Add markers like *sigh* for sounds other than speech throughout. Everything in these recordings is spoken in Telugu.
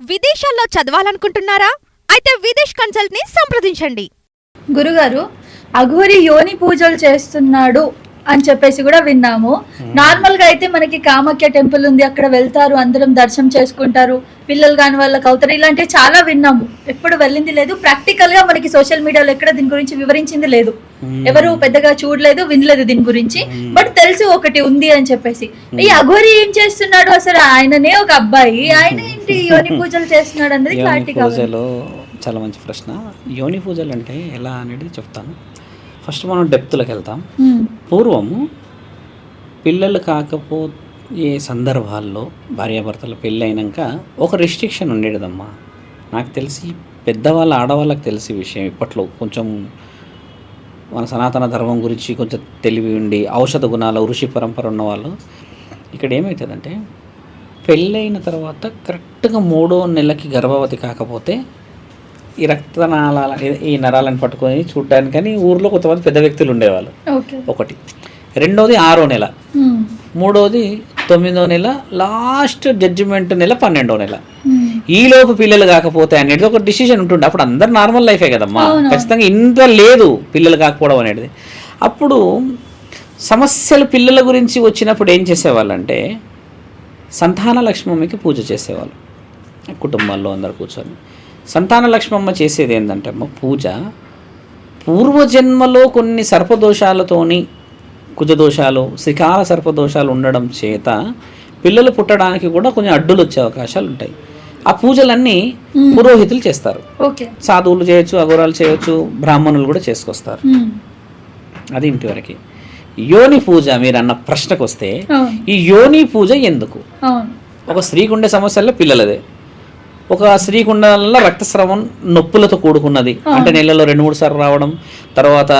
విదేశాల్లో చదవాలనుకుంటున్నారా? అయితే విదేశ్ కన్సల్ట్ని సంప్రదించండి. గురుగారు అఘోరి యోని పూజలు చేస్తున్నాడు. అని చెప్పేసి కూడా విన్నాము. నార్మల్గా అయితే మనకి కామాఖ్య టెంపుల్ ఉంది అక్కడ వెళ్తారు అందరం దర్శనం చేసుకుంటారు పిల్లలు కాని వాళ్ళకి అవుతారు ఇలాంటివి చాలా విన్నాము. ఎప్పుడు వెళ్ళింది లేదు. ప్రాక్టికల్గా మనకి సోషల్ మీడియాలో ఎక్కడ దీని గురించి వివరించింది లేదు. ఎవరు పెద్దగా చూడలేదు వినలేదు దీని గురించి. బట్ తెలిసి ఒకటి ఉంది అని చెప్పేసి. ఈ అఘోరి ఏం చేస్తున్నాడు అసలు? ఆయననే ఒక అబ్బాయి. ఆయన ఏంటి యోని పూజలు చేస్తున్నాడు అనేది క్లారిటీ చాలా మంచి ప్రశ్న. యోని పూజలు అంటే ఎలా అనేది చెప్తాను. ఫస్ట్ మనం డెప్త్లోకి వెళ్తాం. పూర్వము పిల్లలు కాకపో ఏ సందర్భాల్లో భార్యాభర్తల పెళ్ళి అయినాక ఒక రిస్ట్రిక్షన్ ఉండేదమ్మా. నాకు తెలిసి పెద్దవాళ్ళ ఆడవాళ్ళకి తెలిసి విషయం ఇప్పట్లో. కొంచెం మన సనాతన ధర్మం గురించి కొంచెం తెలివి ఉండి ఔషధ గుణాలు ఋషి పరంపర ఉన్న వాళ్ళు ఇక్కడ ఏమవుతుందంటే పెళ్ళైన తర్వాత కరెక్ట్గా మూడో నెలకి గర్భవతి కాకపోతే ఈ రక్తనాళాల ఈ నరాలను పట్టుకొని చూడడానికి కానీ ఊర్లో కొంతమంది పెద్ద వ్యక్తులు ఉండేవాళ్ళు. ఒకటి. రెండోది ఆరో నెల. మూడోది తొమ్మిదో నెల. లాస్ట్ జడ్జిమెంట్ నెల పన్నెండో నెల. ఉమ్. ఈ లోపు పిల్లలు కాకపోతే అనేది ఒక డిసిషన్ ఉంటుండే. అప్పుడు అందరు నార్మల్ లైఫే కదమ్మా. ఖచ్చితంగా ఇంత లేదు పిల్లలు కాకపోవడం అనేది. అప్పుడు సమస్యలు పిల్లల గురించి వచ్చినప్పుడు ఏం చేసేవాళ్ళంటే సంతాన లక్ష్మమ్మకి పూజ చేసేవాళ్ళు. కుటుంబాల్లో అందరు కూర్చొని. సంతాన లక్ష్మమ్మ చేసేది ఏంటంటే అమ్మ పూజ. పూర్వజన్మలో కొన్ని సర్పదోషాలతోని కుజదోషాలు శ్రీకాల సర్పదోషాలు ఉండడం చేత పిల్లలు పుట్టడానికి కూడా కొంచెం అడ్డులు వచ్చే అవకాశాలు ఉంటాయి. ఆ పూజలన్నీ పురోహితులు చేస్తారు. ఓకే. సాధువులు చేయొచ్చు అఘోరాలు చేయొచ్చు బ్రాహ్మణులు కూడా చేసుకొస్తారు. అది ఇంటివరకు యోని పూజ మీరు అన్న ప్రశ్నకు వస్తే ఈ యోని పూజ ఎందుకు? ఒక స్త్రీకి ఉండే సమస్యల్లో పిల్లలదే. ఒక స్త్రీకి ఉండాలన్నా రక్తస్రావం నొప్పులతో కూడుకున్నది. అంటే నెలలో రెండు మూడు సార్లు రావడం తర్వాత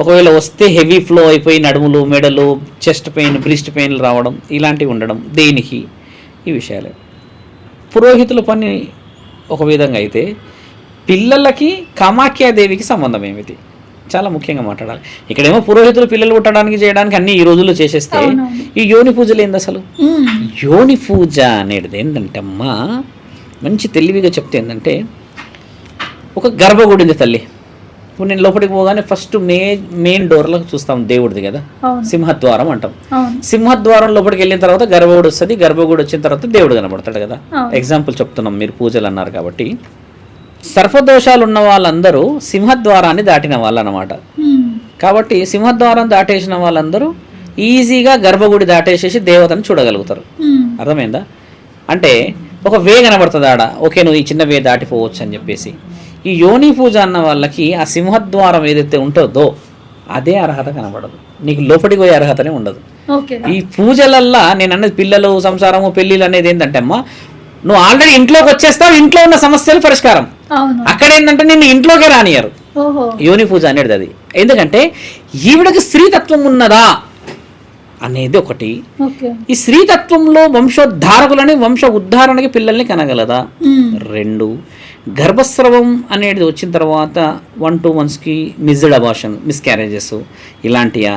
ఒకవేళ వస్తే హెవీ ఫ్లో అయిపోయి నడుములు మెడలు చెస్ట్ పెయిన్ బ్రిస్ట్ పెయిన్లు రావడం ఇలాంటివి ఉండడం దేనికి? ఈ విషయాలే. పురోహితుల పని ఒక విధంగా అయితే పిల్లలకి కామాఖ్యాదేవికి సంబంధం ఏమిటి? చాలా ముఖ్యంగా మాట్లాడాలి. ఇక్కడేమో పురోహితులు పిల్లలు పుట్టడానికి చేయడానికి అన్ని ఈ రోజుల్లో చేసేస్తే. ఈ యోని పూజలు ఏంది అసలు? యోని పూజ అనేది ఏంటంటే అమ్మా మంచి తెలివిగా చెప్తే ఏంటంటే ఒక గర్భగుడి ఉంది తల్లి. ఇప్పుడు నేను లోపలికి పోగానే ఫస్ట్ మే మెయిన్ డోర్లో చూస్తాం దేవుడిది కదా. సింహద్వారం అంటాం. సింహద్వారం లోపలికి వెళ్ళిన తర్వాత గర్భగుడి వస్తుంది. గర్భగుడి వచ్చిన తర్వాత దేవుడు కనబడతాడు కదా. ఎగ్జాంపుల్ చెప్తున్నాం మీరు పూజలు అన్నారు కాబట్టి. సర్పదోషాలు ఉన్న వాళ్ళందరూ సింహద్వారాన్ని దాటిన వాళ్ళు అనమాట కాబట్టి సింహద్వారం దాటేసిన వాళ్ళందరూ ఈజీగా గర్భగుడి దాటేసేసి దేవతను చూడగలుగుతారు. అర్థమైందా? అంటే ఒక వే కనబడుతుంది ఆడ ఓకే నువ్వు ఈ చిన్న వే దాటిపోవచ్చు అని చెప్పేసి. ఈ యోని పూజ అన్న వాళ్ళకి ఆ సింహద్వారం ఏదైతే ఉంటుందో అదే అర్హత కనబడదు. నీకు లోపలికి పోయే అర్హతనే ఉండదు. ఈ పూజలల్లా నేను అన్నది పిల్లలు సంసారము పెళ్ళిళ్ళు అనేది ఏంటంటే అమ్మా నువ్వు ఆల్రెడీ ఇంట్లోకి వచ్చేస్తావు ఇంట్లో ఉన్న సమస్యలు పరిష్కారం. అక్కడ ఏంటంటే నిన్ను ఇంట్లోకే రానియరు యోని పూజ అనేది అది. ఎందుకంటే ఈవిడకి స్త్రీతత్వం ఉన్నదా? అనేది ఒకటి. ఓకే. ఈ స్త్రీతత్వంలో వంశోద్ధారకులని వంశ ఉద్ధారణకి పిల్లల్ని కనగలదా? రెండు. గర్భస్రవం అనేది వచ్చిన తర్వాత వన్ టూ మంత్స్కి మిస్డ్ అబార్షన్ మిస్క్యారేజెస్ ఇలాంటియా?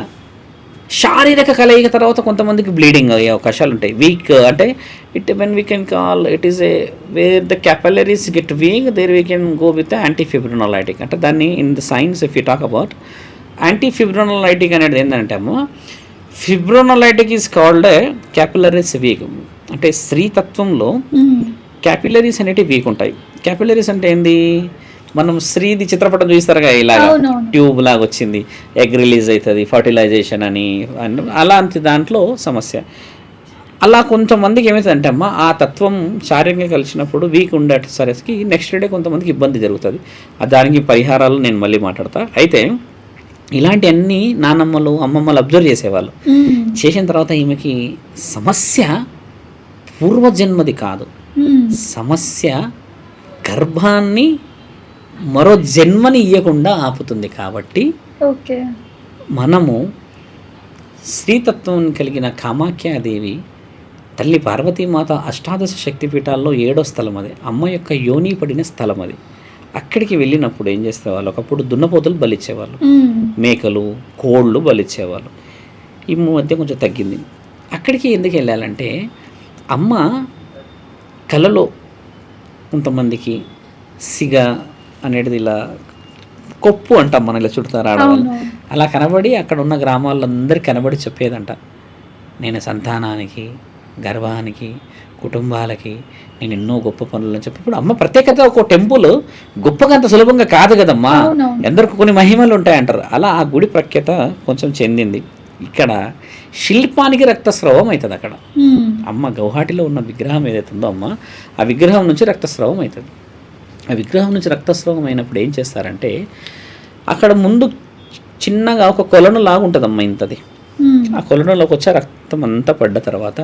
శారీరక కలయిక తర్వాత కొంతమందికి బ్లీడింగ్ అయ్యే అవకాశాలు ఉంటాయి. వీక్ అంటే it when we can call it is a where the capillaries get weak there we can go with anti fibrinolytic అంటే దాన్ని in the science if you talk about anti fibrinolytic అనేది ఏంటంటే అమ్మో fibrinolytic is called capillaries weak అంటే స్త్రీతత్వంలో ఉమ్, క్యాపిలరీస్ అనేటివి వీక్ ఉంటాయి. క్యాపిలరీస్ అంటే ఏంది? మనం స్త్రీది చిత్రపటం చూస్తారుగా ఇలాగా అవునవును. ట్యూబ్ లాగా వచ్చింది. ఎగ్ రిలీజ్ అవుతుంది ఫర్టిలైజేషన్ అని అలాంటి దాంట్లో సమస్య. అలా కొంతమందికి ఏమవుతుందంటే అమ్మ ఆ తత్వం శారీరకంగా కలిసినప్పుడు వీక్ ఉండేసరికి నెక్స్ట్ డే కొంతమందికి ఇబ్బంది జరుగుతుంది. ఆ దానికి పరిహారాలు నేను మళ్ళీ మాట్లాడతా. అయితే ఇలాంటి అన్ని నానమ్మలు అమ్మమ్మలు అబ్జర్వ్ చేసేవాళ్ళు. చేసిన తర్వాత ఈమెకి సమస్య పూర్వజన్మది కాదు. సమస్య గర్భాన్ని మరో జన్మని ఇవ్వకుండా ఆపుతుంది కాబట్టి ఓకే. మనము స్త్రీతత్వం కలిగిన కామాఖ్యాదేవి తల్లి పార్వతీమాత అష్టాదశ శక్తిపీఠాల్లో ఏడో స్థలం అది అమ్మ యొక్క యోని పడిన స్థలం అది అక్కడికి వెళ్ళినప్పుడు ఏం చేసేవాళ్ళు? ఒకప్పుడు దున్నపోతులు బలిచ్చేవాళ్ళు. మేకలు కోళ్ళు బలిచ్చేవాళ్ళు. ఈ మధ్య కొంచెం తగ్గింది. అక్కడికి ఎందుకు వెళ్ళాలంటే అమ్మ కలలో కొంతమందికి సిగ అనేది ఇలా కొప్పు అంటాం మనం ఇలా చుడతారు ఆడవాళ్ళు. అలా కనబడి అక్కడ ఉన్న గ్రామాలందరికీ కనబడి చెప్పేదంట. నేను సంతానానికి గర్భానికి కుటుంబాలకి నేను ఎన్నో గొప్ప పనులు అని చెప్పి ఇప్పుడు అమ్మ ప్రత్యేకత ఒక టెంపుల్ గొప్పగా అంత సులభంగా కాదు కదమ్మా. ఎందరికి కొన్ని మహిమలు ఉంటాయంటారు అలా ఆ గుడి ప్రఖ్యాత కొంచెం చెందింది ఇక్కడ శిల్పానికి రక్తస్రావం అవుతుంది అక్కడ. అమ్మ గౌహాటిలో ఉన్న విగ్రహం ఏదైతే ఉందో అమ్మ ఆ విగ్రహం నుంచి రక్తస్రావం అవుతుంది ఆ విగ్రహం నుంచి రక్తస్రావం అయినప్పుడు ఏం చేస్తారంటే అక్కడ ముందు చిన్నగా ఒక కొలను లాగా ఉంటుందమ్మా ఇంతది. ఆ కొలనులోకి వచ్చే రక్తం అంతా పడ్డ తర్వాత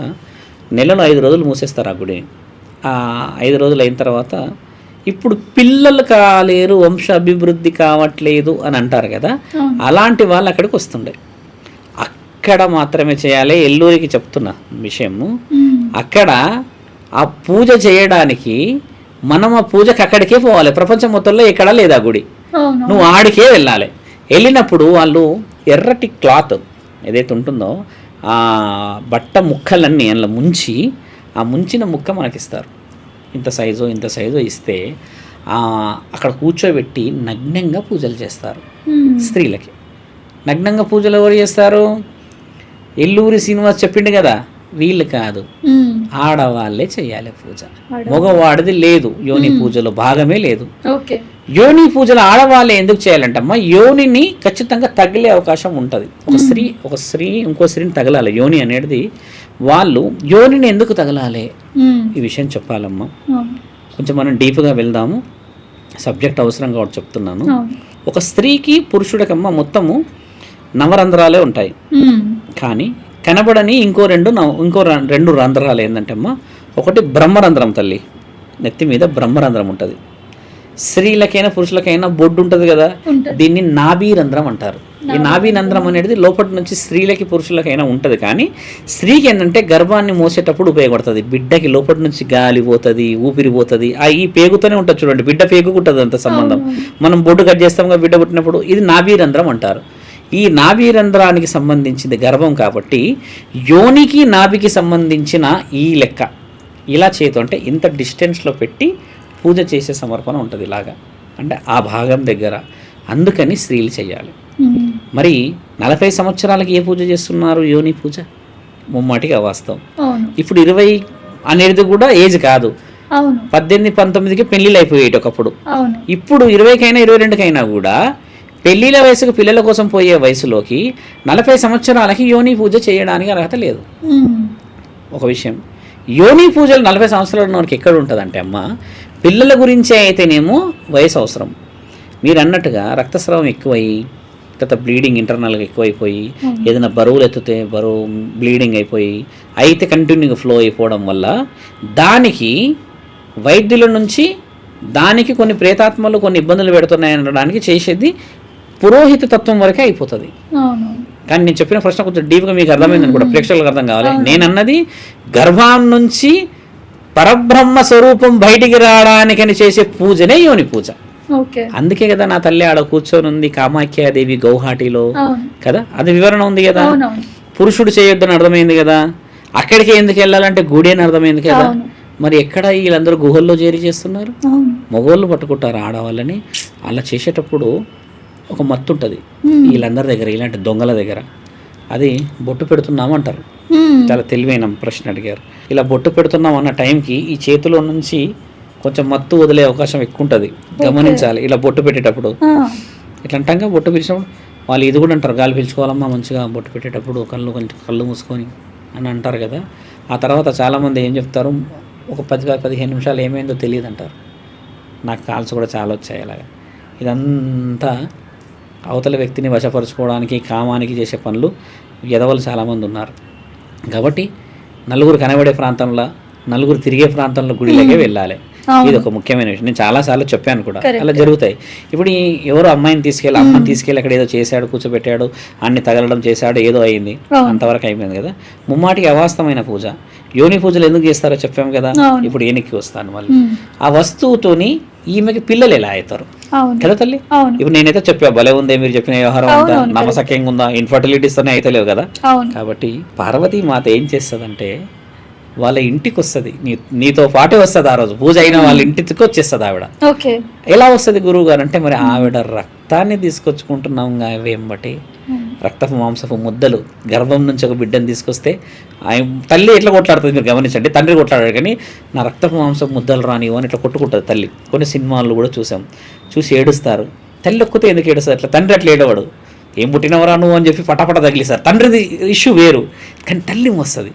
నెలలో ఐదు రోజులు మూసేస్తారు ఆ గుడి. ఆ ఐదు రోజులు అయిన తర్వాత ఇప్పుడు పిల్లలు కాలేరు వంశ అభివృద్ధి కావట్లేదు అని అంటారు కదా. అలాంటి వాళ్ళు అక్కడికి వస్తుండే. అక్కడ మాత్రమే చేయాలి ఎల్లూరికి చెప్తున్నా విషయము. అక్కడ ఆ పూజ చేయడానికి మనం ఆ పూజకి అక్కడికే పోవాలి. ప్రపంచం మొత్తంలో ఎక్కడా లేదు ఆ గుడి. నువ్వు ఆడికే వెళ్ళాలి. వెళ్ళినప్పుడు వాళ్ళు ఎర్రటి క్లాత్ ఏదైతే ఉంటుందో ఆ బట్ట ముక్కలన్నీ అందులో ముంచి ఆ ముంచిన ముక్క మనకి ఇస్తారు ఇంత సైజు ఇంత సైజు ఇస్తే అక్కడ కూర్చోబెట్టి నగ్నంగా పూజలు చేస్తారు. స్త్రీలకి. నగ్నంగా పూజలు ఎవరు చేస్తారు? ఎల్లూరి శ్రీనివాస్ చెప్పిండు కదా వీళ్ళు కాదు. ఆడవాళ్ళే చేయాలి పూజ. మగవాడిది లేదు యోని పూజలో భాగమే లేదు. ఓకే. యోని పూజలు ఆడవాళ్ళే ఎందుకు చేయాలంటమ్మా? యోనిని ఖచ్చితంగా తగిలే అవకాశం ఉంటుంది. ఒక స్త్రీ ఒక స్త్రీ ఇంకో స్త్రీని తగలాలి. యోని అనేది వాళ్ళు యోనిని ఎందుకు తగలాలి. ఈ విషయం చెప్పాలమ్మా. కొంచెం మనం డీప్గా వెళ్దాము. సబ్జెక్ట్ అవసరం కాబట్టి చెప్తున్నాను. ఒక స్త్రీకి పురుషుడికమ్మ మొత్తము నవరంధ్రాలే ఉంటాయి. కానీ కనబడని ఇంకో రెండు నవ- ఇంకో రెండు రంధ్రాలు ఏంటంటే అమ్మా ఒకటి బ్రహ్మరంధ్రం తల్లి. నెత్తి మీద బ్రహ్మరంధ్రం ఉంటుంది. స్త్రీలకైనా పురుషులకైనా బొడ్డు ఉంటుంది కదా. దీన్ని నాభీ రంధ్రం అంటారు. ఈ నాభీ రంధ్రం. అనేది లోపటి నుంచి స్త్రీలకి పురుషులకైనా ఉంటుంది. కానీ స్త్రీకి ఏంటంటే గర్భాన్ని మోసేటప్పుడు ఉపయోగపడుతుంది. బిడ్డకి లోపటి నుంచి గాలి పోతుంది ఊపిరి పోతుంది. ఆ ఈ పేగుతోనే ఉంటుంది చూడండి. బిడ్డ పేగుకుంటుంది అంత సంబంధం. మనం బొడ్డు కట్ చేస్తాం కదా బిడ్డ పుట్టినప్పుడు ఇది నాభీ రంధ్రం అంటారు. ఈ నాభీ రంధ్రానికి సంబంధించింది గర్భం కాబట్టి యోనికి నాభికి సంబంధించిన ఈ లెక్క. ఇలా చేతు అంటే ఇంత డిస్టెన్స్లో పెట్టి పూజ చేసే సమర్పణ ఉంటుంది ఇలాగా. అంటే ఆ భాగం దగ్గర అందుకని స్త్రీలు చేయాలి. మరి నలభై సంవత్సరాలకి ఏ పూజ చేస్తున్నారు యోని పూజ? ముమ్మాటిగా వాస్తవం. ఇప్పుడు ఇరవై అనేది కూడా ఏజ్ కాదు. పద్దెనిమిది పంతొమ్మిదికి పెళ్ళిళ్ళు అయిపోయేటి ఒకప్పుడు. ఇప్పుడు ఇరవైకైనా ఇరవై రెండుకైనా కూడా పెళ్ళిళ్ళ వయసుకు పిల్లల కోసం పోయే వయసులోకి నలభై సంవత్సరాలకి యోని పూజ చేయడానికి అర్హత లేదు. ఒక విషయం. యోని పూజలు నలభై సంవత్సరాల ఉన్నవారికి ఎక్కడ ఉంటుందంటే అమ్మ పిల్లల గురించే అయితేనేమో వయసు అవసరం మీరు అన్నట్టుగా రక్తస్రావం ఎక్కువయ్యి తర్వాత బ్లీడింగ్ ఇంటర్నల్గా ఎక్కువైపోయి ఏదైనా బరువులు ఎత్తితే బరువు బ్లీడింగ్ అయిపోయి అయితే కంటిన్యూగా ఫ్లో అయిపోవడం వల్ల దానికి వైద్యుల నుంచి దానికి కొన్ని ప్రేతాత్మలు కొన్ని ఇబ్బందులు పెడుతున్నాయి అనడానికి చేసేది పురోహిత తత్వం వరకే అయిపోతుంది. కానీ నేను చెప్పిన ప్రశ్న కొంచెం డీప్గా మీకు అర్థమైంది అనుకుంటా ప్రేక్షకులకు అర్థం కావాలి. నేను అన్నది గర్భం నుంచి పరబ్రహ్మ స్వరూపం బయటికి రావడానికని చేసే పూజనే యోని పూజ. అందుకే కదా నా తల్లి ఆడ కూర్చొని ఉంది కామాఖ్యాదేవి గౌహాటిలో. కదా? అది వివరణ ఉంది కదా? పురుషుడు చేయొద్దని అర్థమైంది కదా? అక్కడికి ఎందుకు వెళ్ళాలంటే గుడి అని అర్థమైంది కదా. మరి ఎక్కడ వీళ్ళందరూ గుహల్లో చేరి చేస్తున్నారు? అవును. మగవాళ్ళు పట్టుకుంటారు ఆడవాళ్ళని. అలా చేసేటప్పుడు ఒక మత్తు ఉంటుంది. వీళ్ళందరి దగ్గర ఇలాంటి దొంగల దగ్గర. అది బొట్టు పెడుతున్నాం అంటారు. చాలా తెలివైన ప్రశ్న అడిగారు. ఇలా బొట్టు పెడుతున్నాం అన్న టైంకి ఈ చేతిలో నుంచి కొంచెం మత్తు వదిలే అవకాశం ఎక్కువ ఉంటుంది గమనించాలి. ఇలా బొట్టు పెట్టేటప్పుడు. ఇట్లా అంటాంగా బొట్టు పిలిచినప్పుడు వాళ్ళు ఇది కూడా అంటారు గాలి పీల్చుకోవాలమ్మా మంచిగా బొట్టు పెట్టేటప్పుడు కళ్ళు కొంచెం కళ్ళు మూసుకొని అని అంటారు కదా. ఆ తర్వాత చాలామంది ఏం చెప్తారు ఒక పది పదిహేను నిమిషాలు ఏమైందో తెలియదు అంటారు నాకు కాల్స్ కూడా చాలా వచ్చాయి అలాగా. ఇదంతా అవతల వ్యక్తిని వశపరుచుకోవడానికి కామానికి చేసే పనులు ఎదవలు చాలామంది ఉన్నారు కాబట్టి నలుగురు కనబడే ప్రాంతంలో నలుగురు తిరిగే ప్రాంతంలో గుడిలోకే వెళ్ళాలి అవును. ఇది ఒక ముఖ్యమైన విషయం. నేను చాలాసార్లు చెప్పాను కూడా. అలా జరుగుతాయి. ఇప్పుడు ఈ ఎవరో అమ్మాయిని తీసుకెళ్ళి అమ్మని తీసుకెళ్ళి అక్కడ ఏదో చేశాడు కూర్చోబెట్టాడు అన్ని తగలడం చేశాడు ఏదో అయింది. అంతవరకు అయిపోయింది కదా. ముమ్మాటికి అవాస్తవమైన పూజ. యోని పూజలు ఎందుకు చేస్తారో చెప్పాము కదా. ఇప్పుడు ఏనికి వస్తాను మళ్ళీ. ఆ వస్తువుతోని ఈమెకి పిల్లలు ఎలా అవుతారు? కదా తల్లి? ఇప్పుడు నేనైతే చెప్పా భలే ఉందే మీరు చెప్పిన వ్యవహారం అవునవును, నమసక్యంగా ఉందా? ఇన్ఫర్టిలిటీస్తోనే అయితలేవు కదా. అవును. కాబట్టి పార్వతీ మాత ఏం చేస్తుందంటే వాళ్ళ ఇంటికి వస్తుంది. నీ నీతో పాటే వస్తుంది ఆ రోజు. పూజ అయిన వాళ్ళ ఇంటికి వచ్చేస్తుంది ఆవిడ. ఓకే. ఎలా వస్తుంది గురువు గారు అంటే మరి ఆవిడ రక్తాన్ని తీసుకొచ్చుకుంటున్నాం వెంబటి రక్తపు మాంసపు ముద్దలు. గర్భం నుంచి ఒక బిడ్డను తీసుకొస్తే ఆయన తల్లి ఎట్లా కొట్లాడుతుంది మీరు గమనించండి. తండ్రి కొట్లాడాడు కానీ నా రక్తపు మాంసపు ముద్దలు రానివ్వు అని ఇట్లా కొట్టుకుంటుంది తల్లి. కొన్ని సినిమాల్లో కూడా చూసాం. చూసి ఏడుస్తారు. తల్లి ఒక్కతే ఎందుకు ఏడుస్తారు అట్లా తండ్రి అట్లా ఏడవాడు. ఏం పుట్టినవరా నువ్వు అని చెప్పి పటాపట తగిలిస్తారు తండ్రిది ఇష్యూ వేరు. కానీ తల్లి వస్తుంది.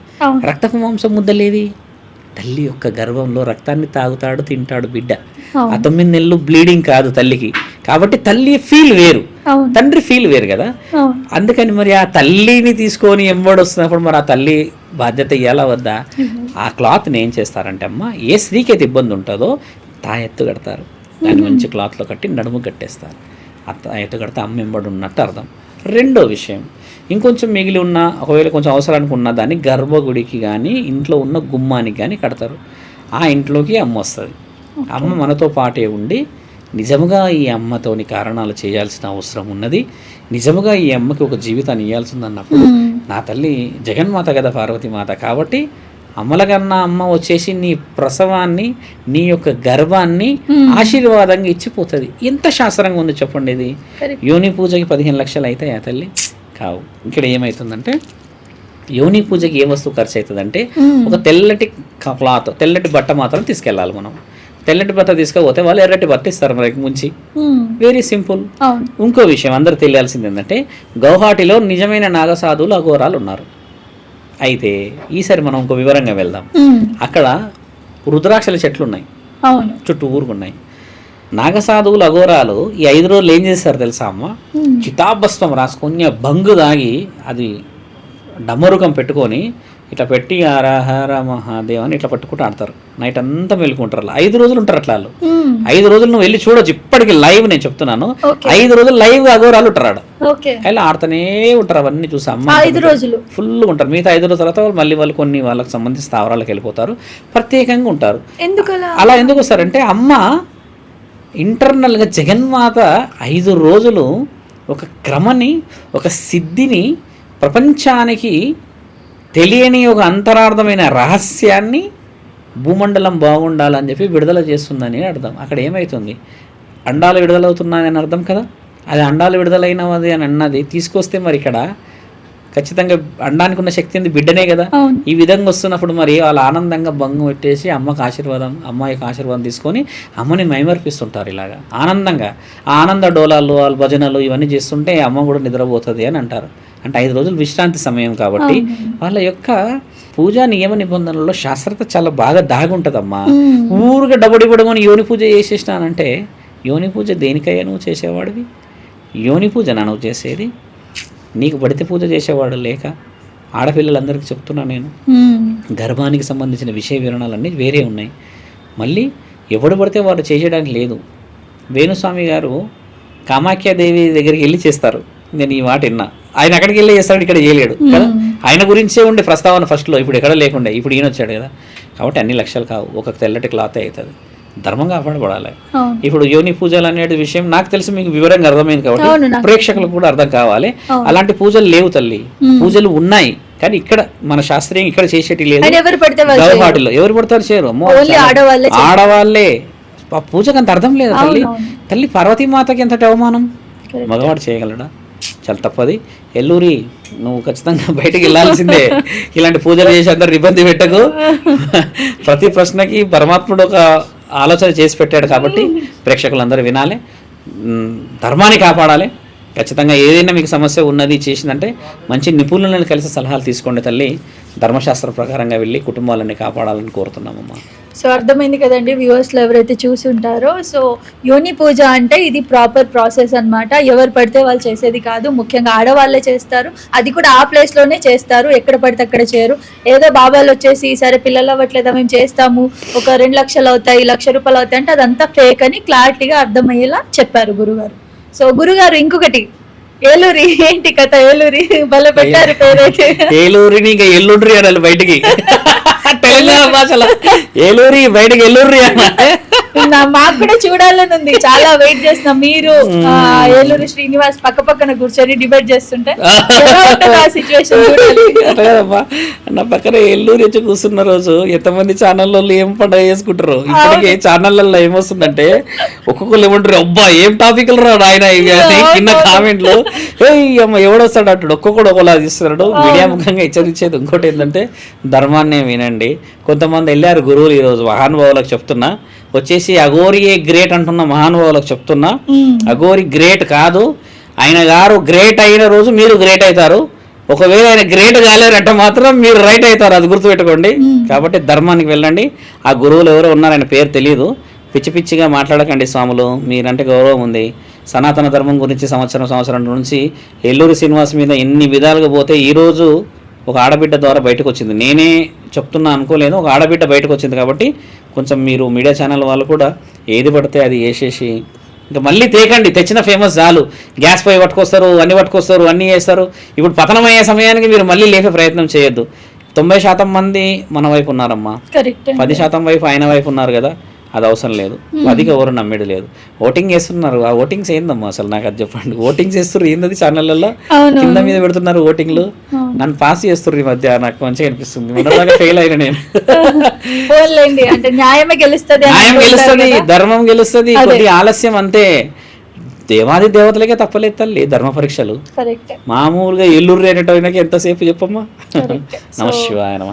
రక్తపు మాంసం ముద్దలేది? తల్లి యొక్క గర్భంలో రక్తాన్ని తాగుతాడు తింటాడు బిడ్డ. ఆ తొమ్మిది నెలలు బ్లీడింగ్ కాదు తల్లికి. కాబట్టి తల్లి ఫీల్ వేరు. తండ్రి ఫీల్ వేరు కదా? అందుకని మరి ఆ తల్లిని తీసుకొని ఎంబడి వస్తున్నప్పుడు మరి ఆ తల్లి బాధ్యత ఇవ్వాలా వద్దా? ఆ క్లాత్ని ఏం చేస్తారంటే అమ్మ ఏ స్త్రీకి అయితే ఇబ్బంది ఉంటుందో తాయెత్తు కడతారు. దాన్ని మంచి క్లాత్లో కట్టి నడుము కట్టేస్తారు. ఆ తాయెత్తు కడితే అమ్మ ఎంబడి ఉన్నట్టు అర్థం. రెండో విషయం ఇంకొంచెం మిగిలి ఉన్న ఒకవేళ కొంచెం అవసరానికి ఉన్న దాన్ని గర్భగుడికి కానీ ఇంట్లో ఉన్న గుమ్మానికి కానీ కడతారు. ఆ ఇంట్లోకి అమ్మ వస్తుంది. అమ్మ మనతో పాటే ఉండి నిజముగా ఈ అమ్మతోని కారణాలు చేయాల్సిన అవసరం ఉన్నది. నిజముగా ఈ అమ్మకి ఒక జీవితాన్ని ఇవ్వాల్సింది అన్నప్పుడు నా తల్లి జగన్మాత కదా పార్వతీమాత కాబట్టి అమ్మల కన్నా అమ్మ వచ్చేసి నీ ప్రసవాన్ని నీ యొక్క గర్వాన్ని ఆశీర్వాదంగా ఇచ్చిపోతుంది. ఎంత శాస్త్రంగా ఉంది చెప్పండి ఇది. యోని పూజకి పదిహేను లక్షలు అవుతాయా తల్లి? కావు. ఇక్కడ ఏమవుతుందంటే యోని పూజకి ఏ వస్తువు ఖర్చు అవుతుందంటే ఒక తెల్లటి క్లాత్ తెల్లటి బట్ట మాత్రం తీసుకెళ్ళాలి మనం. తెల్లటి బట్ట తీసుకపోతే వాళ్ళు ఎర్రటి బట్ట ఇస్తారు మనకి ముంచి. ఉమ్, వెరీ సింపుల్ ఇంకో విషయం అందరూ తెలియాల్సింది ఏంటంటే గౌహాటిలో నిజమైన నాగసాధువులు అఘోరాలు ఉన్నారు. అయితే ఈసారి మనం ఇంకో వివరంగా వెళ్దాం. అక్కడ రుద్రాక్షల చెట్లు ఉన్నాయి. చుట్టూ ఊరుకున్నాయి. నాగసాధువులు అఘోరాలు ఈ ఐదు రోజులు ఏం చేస్తారు తెలుసా అమ్మ? చితాభస్వం రాసుకొని బంగు దాగి అది డమరుకం పెట్టుకొని ఇట్లా పెట్టి హర మహాదేవ్ అని ఇట్లా పట్టుకుంటూ ఆడతారు. నైట్ అంతా మెలుకుంటారు అలా. ఐదు రోజులు ఉంటారు అట్లా వాళ్ళు. ఐదు రోజులు నువ్వు వెళ్ళి చూడొచ్చు. ఇప్పటికి లైవ్ నేను చెప్తున్నాను. ఐదు రోజులు లైవ్ అఘోరాలు ఉంటారు ఆడ. ఓకే. అలా ఆడుతూనే ఉంటారు అవన్నీ చూసి అమ్మ ఐదు రోజులు. ఫుల్గా ఉంటారు. మిగతా ఐదు రోజుల తర్వాత మళ్ళీ వాళ్ళు కొన్ని వాళ్ళకి సంబంధించిన స్థావరాలకు వెళ్ళిపోతారు. ప్రత్యేకంగా ఉంటారు. ఎందుకలా? అలా ఎందుకు వస్తారంటే అమ్మ ఇంటర్నల్గా జగన్మాత ఐదు రోజులు ఒక క్రమని ఒక సిద్ధిని ప్రపంచానికి తెలియని ఒక అంతరార్థమైన రహస్యాన్ని భూమండలం బాగుండాలని చెప్పి విడుదల చేస్తుందని అర్థం. అక్కడ ఏమవుతుంది అండాలు విడుదలవుతున్నాయని అర్థం కదా? అది అండాలు విడుదలైనది అని అన్నది తీసుకొస్తే మరి ఇక్కడ ఖచ్చితంగా అండానికి ఉన్న శక్తి ఉంది బిడ్డనే కదా. ఈ విధంగా వస్తున్నప్పుడు మరి వాళ్ళు ఆనందంగా బంగు పెట్టేసి అమ్మకి ఆశీర్వాదం అమ్మాయికి ఆశీర్వాదం తీసుకొని అమ్మని మైమర్పిస్తుంటారు ఇలాగా. ఆనందంగా. ఆ ఆనంద డోలాలు వాళ్ళ భజనలు ఇవన్నీ చేస్తుంటే అమ్మ కూడా నిద్రపోతుంది అని అంటారు. అంటే ఐదు రోజులు విశ్రాంతి సమయం కాబట్టి వాళ్ళ యొక్క పూజా నియమ నిబంధనల్లో శాస్త్రత చాలా బాగా దాగుంటుందమ్మా. ఊరుగా డబడిబడమని యోని పూజ చేసేసినానంటే యోని పూజ దేనికయ్యా నువ్వు చేసేవాడివి? యోని పూజ నువ్వు చేసేది? నీకు పడితే పూజ చేసేవాడు లేక ఆడపిల్లలందరికీ చెప్తున్నా నేను. గర్భానికి సంబంధించిన విషయ వివరణలన్నీ వేరే ఉన్నాయి. మళ్ళీ ఎవడు పడితే వాడు చేయడానికి లేదు. వేణుస్వామి గారు కామాఖ్యాదేవి దగ్గరికి వెళ్ళి చేస్తారు. నేను ఈ మాట విన్నా. ఆయన అక్కడికి వెళ్ళి చేస్తాడు ఇక్కడ చేయలేడు. కదా? ఆయన గురించే ఉండే ప్రస్తావన ఫస్ట్లో ఇప్పుడు ఎక్కడ లేకుండే ఇప్పుడు ఈయన వచ్చాడు కదా? కాబట్టి అన్ని లక్షలు కావు. ఒక తెల్లటి క్లాత్ అవుతుంది. ధర్మం కాపాడబడాలి ఇప్పుడు యోని పూజలు అనేది విషయం నాకు తెలిసి మీకు వివరంగా అర్థమైంది కాబట్టి ప్రేక్షకులకు కూడా అర్థం కావాలి. అలాంటి పూజలు లేవు తల్లి. పూజలు ఉన్నాయి కానీ ఇక్కడ మన శాస్త్రీయం ఇక్కడ చేసేటి లేదు. ఎవరు. గౌహాటిలో పడతారు చేయరు. ఆడవాళ్ళే పూజకు అంత అర్థం లేదు తల్లి. తల్లి పార్వతీమాతకి ఎంతటి అవమానం. మగవాడు చేయగలడా? చాలా తప్పది. ఎల్లూరి నువ్వు ఖచ్చితంగా బయటికి వెళ్ళాల్సిందే. ఇలాంటి పూజలు చేసి అందరు ఇబ్బంది పెట్టకు. *laughs* ప్రతి ప్రశ్నకి పరమాత్ముడు ఒక ఆలోచన చేసి పెట్టాడు కాబట్టి ప్రేక్షకులందరూ వినాలి. ధర్మాన్ని కాపాడాలి. ఖచ్చితంగా ఏదైనా మీకు సమస్య ఉన్నది చేసిందంటే మంచి నిపుణులను కలిసి సలహాలు తీసుకోండి తల్లి. ధర్మశాస్త్ర ప్రకారంగా వెళ్ళి కుటుంబాలని కాపాడాలని కోరుతున్నామమ్మా. సో అర్థమైంది కదండి వ్యూవర్స్లో ఎవరైతే చూసి ఉంటారో సో యోని పూజ అంటే ఇది ప్రాపర్ ప్రాసెస్ అన్నమాట. ఎవరు పడితే వాళ్ళు చేసేది కాదు. ముఖ్యంగా ఆడవాళ్ళే చేస్తారు. అది కూడా ఆ ప్లేస్లోనే చేస్తారు. ఎక్కడ పడితే అక్కడ చేయరు. ఏదో బాబాలు వచ్చేసి సరే పిల్లలు అవ్వట్లేదా? మేము చేస్తాము. ఒక రెండు లక్షలు అవుతాయి లక్ష రూపాయలు అవుతాయి అంటే అదంతా ఫేక్ అని క్లారిటీగా అర్థమయ్యేలా చెప్పారు గురుగారు. సో గురుగారు ఇంకొకటి ఏలూరి ఏంటి కథ? ఏలూరి భలే పెట్టారు పేరైతే. ఏలూరిని ఇంకా ఎల్లుండ్రి అనాలి బయటికి. తెలంగాణ భాషలో ఏలూరి బయటకు ఎల్లుండ్రి అన్న మాకు కూడా చూడాలని ఉంది. చాలా వెయిట్ చేస్తున్నాం. మీరు ఏలూరు శ్రీనివాస్ పక్క పక్కన కూర్చొని డిబేట్ చేస్తుంటే *laughs* నా పక్కన ఎల్లూరు వచ్చి కూర్చున్న రోజు ఎంతమంది ఛానళ్ళలో ఏం పండుగ చేసుకుంటారు? ఇప్పటికి ఛానళ్ళల్లో ఏమొస్తుందంటే ఒక్కొక్కరు ఏమంటారు అబ్బా ఏం టాపిక్లు రాడు ఆయన కింద కామెంట్లు ఎవడొస్తాడు అంటాడు ఒక్కొక్కడు ఒకలా తీస్తున్నాడు. మీడియా ముఖంగా హెచ్చరించేది ఇంకోటి ఏంటంటే ధర్మాన్నే వినండి. కొంతమంది వెళ్ళారు గురువులు ఈరోజు. మహానుభావులకు చెప్తున్నా వచ్చేసి అఘోరియే గ్రేట్ అంటున్న మహానుభావులకు చెప్తున్నా. అఘోరి గ్రేట్ కాదు. ఆయన గారు గ్రేట్ అయిన రోజు మీరు గ్రేట్ అవుతారు. ఒకవేళ ఆయన గ్రేట్ కాలేరంటే మాత్రం మీరు రైట్ అవుతారు. అది గుర్తుపెట్టుకోండి. కాబట్టి ధర్మానికి వెళ్ళండి. ఆ గురువులు ఎవరో ఉన్నారు ఆయన పేరు తెలియదు పిచ్చి పిచ్చిగా మాట్లాడకండి స్వాములు. మీరంటే గౌరవం ఉంది. సనాతన ధర్మం గురించి సంవత్సరం సంవత్సరం నుంచి ఎల్లూరి శ్రీనివాస్ మీద ఎన్ని విధాలుగా పోతే ఈరోజు ఒక ఆడబిడ్డ ద్వారా బయటకు వచ్చింది నేనే చెప్తున్నా అనుకోలేదు ఒక ఆడబిడ్డ బయటకు వచ్చింది కాబట్టి కొంచెం మీరు మీడియా ఛానల్ వాళ్ళు కూడా ఏది పడితే అది వేసేసి ఇంకా మళ్ళీ తేకండి. తెచ్చిన ఫేమస్ చాలు. గ్యాస్ పై పట్టుకొస్తారు అన్ని పట్టుకొస్తారు అన్నీ చేస్తారు ఇప్పుడు పతనమయ్యే సమయానికి మీరు మళ్ళీ లేపే ప్రయత్నం చేయొద్దు. తొంభై శాతం మంది మన వైపు ఉన్నారమ్మా. పది శాతం వైపు ఆయన వైపు ఉన్నారు కదా. అది అవసరం లేదు. పదికి ఎవరు నమ్మేది లేదు. ఓటింగ్ చేస్తున్నారు. ఆ ఓటింగ్స్ ఏందమ్మా అసలు నాకు అది చెప్పండి. ఓటింగ్స్ చేస్తున్నారు ఏంది ఛానళ్ళల్లో. కింద మీద పెడుతున్నారు ఓటింగ్లు. నన్ను పాస్ చేస్తున్నారు ఈ మధ్య. నాకు మంచిగా అనిపిస్తుంది. మొన్నదాకా ఫెయిల్ అయిన నేను. పోలేండి అంటే న్యాయమే గెలుస్తుంది న్యాయం గెలుస్తుంది. ధర్మం గెలుస్తుంది. కొద్ది ఆలస్యం అంతే. దేవాది దేవతలకే తప్పలేదు తల్లి ధర్మ పరీక్షలు. మామూలుగా ఎల్లుర్రి అనేటోనకి ఎంతసేపు చెప్పమ్మా. నమ శివాయ నమ.